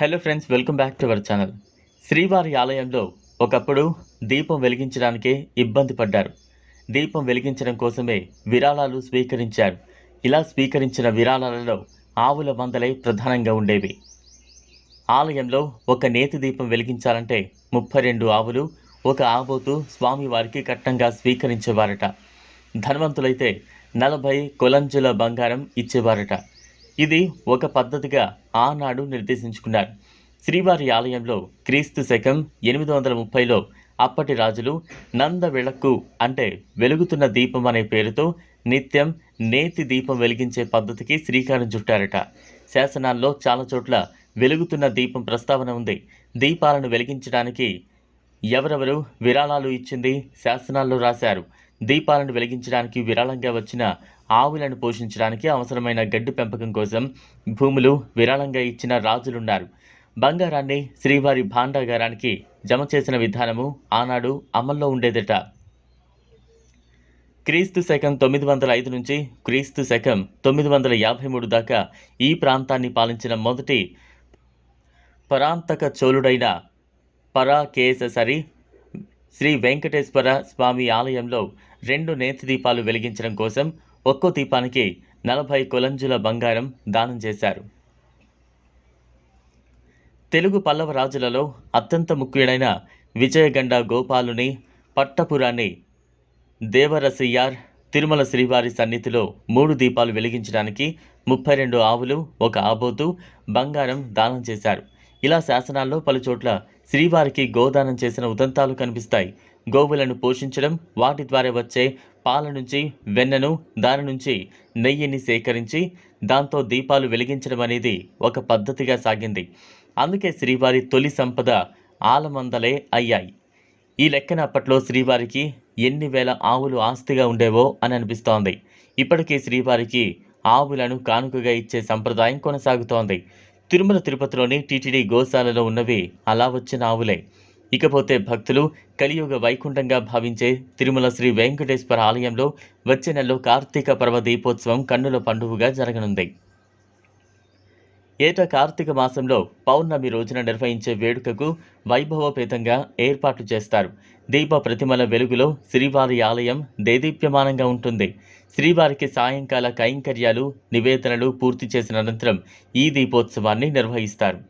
Hello friends welcome back to our channel శ్రీవారి ఆలయంలో ఒకప్పుడు దీపం వెలిగించడానికే ఇబ్బంది పడ్డారు. దీపం వెలిగించడం కోసమే విరాళాలు స్వీకరించారు. ఇలా స్వీకరించిన విరాళాలలో ఆవుల మందలే ప్రధానంగా ఉండేవి. ఆలయంలో ఒక నేతి దీపం వెలిగించాలంటే ముప్పై రెండు ఆవులు ఒక ఆబోతు స్వామివారికి కట్నంగా స్వీకరించేవారట. ధనవంతులైతే నలభై కొలంజుల బంగారం ఇచ్చేవారట. ఇది ఒక పద్ధతిగా ఆనాడు నిర్దేశించుకున్నారు. శ్రీవారి ఆలయంలో క్రీస్తు శకం ఎనిమిది వందల ముప్పైలో అప్పటి రాజులు నంద విళక్కు అంటే వెలుగుతున్న దీపం అనే పేరుతో నిత్యం నేతి దీపం వెలిగించే పద్ధతికి శ్రీకారం చుట్టారట. శాసనాల్లో చాలా చోట్ల వెలుగుతున్న దీపం ప్రస్తావన ఉంది. దీపాలను వెలిగించడానికి ఎవరెవరు విరాళాలు ఇచ్చింది శాసనాల్లో రాశారు. దీపాలను వెలిగించడానికి విరాళంగా వచ్చిన ఆవులను పోషించడానికి అవసరమైన గడ్డి పెంపకం కోసం భూములు విరాళంగా ఇచ్చిన రాజులున్నారు. బంగారాన్ని శ్రీవారి భాండాగారానికి జమ చేసిన విధానము ఆనాడు అమల్లో ఉండేదట. క్రీస్తు శకం తొమ్మిది వందల ఐదు నుంచి క్రీస్తు శకం తొమ్మిది వందల యాభై మూడు దాకా ఈ ప్రాంతాన్ని పాలించిన మొదటి పరాంతక చోళుడైన పరాకేశసరి శ్రీ వెంకటేశ్వర స్వామి ఆలయంలో రెండు నేతి దీపాలు వెలిగించడం కోసం ఒక్కో దీపానికి నలభై కొలంజుల బంగారం దానం చేశారు. తెలుగు పల్లవ రాజులలో అత్యంత ముఖ్యుడైన విజయగండ గోపాలుని పట్టపురాన్ని దేవరసయ్యార్ తిరుమల శ్రీవారి సన్నిధిలో మూడు దీపాలు వెలిగించడానికి ముప్పై రెండు ఆవులు ఒక ఆబోతు బంగారం దానం చేశారు. ఇలా శాసనాల్లో పలుచోట్ల శ్రీవారికి గోదానం చేసిన ఉదంతాలు కనిపిస్తాయి. గోవులను పోషించడం వాటి ద్వారా వచ్చే పాల నుంచి వెన్నను దాని నుంచి నెయ్యిని సేకరించి దాంతో దీపాలు వెలిగించడం అనేది ఒక పద్ధతిగా సాగింది. అందుకే శ్రీవారి తొలి సంపద ఆలమందలే అయ్యాయి. ఈ లెక్కన అప్పట్లో శ్రీవారికి ఎన్ని వేల ఆవులు ఆస్తిగా ఉండేవో అని అనిపిస్తోంది. ఇప్పటికీ శ్రీవారికి ఆవులను కానుకగా ఇచ్చే సంప్రదాయం కొనసాగుతోంది. తిరుమల తిరుపతిలోని టీటీడీ గోశాలలో ఉన్నవి అలా వచ్చిన ఆవులే. ఇకపోతే భక్తులు కలియుగ వైకుంఠంగా భావించే తిరుమల శ్రీ వెంకటేశ్వర ఆలయంలో వచ్చే నెలలో కార్తీక పర్వ దీపోత్సవం కన్నుల పండుగగా జరగనుంది. ఏటా కార్తీక మాసంలో పౌర్ణమి రోజున నిర్వహించే వేడుకకు వైభవపేతంగా ఏర్పాట్లు చేస్తారు. దీప ప్రతిమల వెలుగులో శ్రీవారి ఆలయం దేదీప్యమానంగా ఉంటుంది. శ్రీవారికి సాయంకాల కైంకర్యాలు నివేదనలు పూర్తి చేసిన అనంతరం ఈ దీపోత్సవాన్ని నిర్వహిస్తారు.